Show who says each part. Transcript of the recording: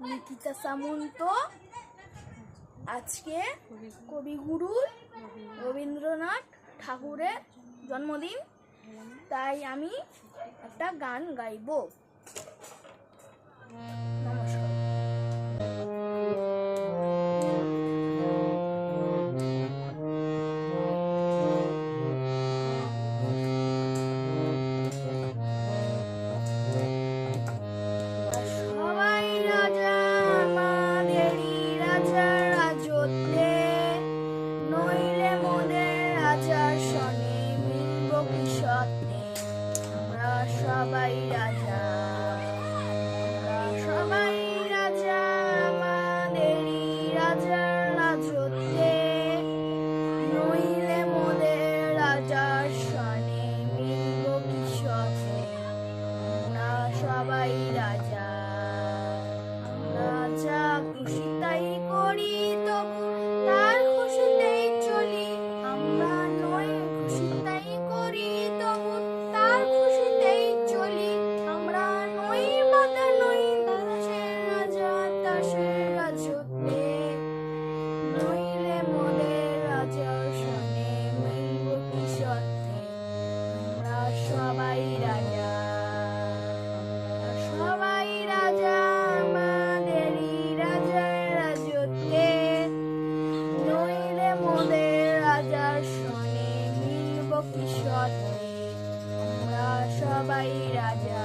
Speaker 1: নিকিতা সামন্ত আজকে কবিগুরু রবীন্দ্রনাথ ঠাকুরের জন্মদিন। তাই আমি একটা গান গাইব। নমস্কার। ভবিষ্যতে। আমরা সবাই রাজি ভবিষ্যতে আমরা সবাই রাজা।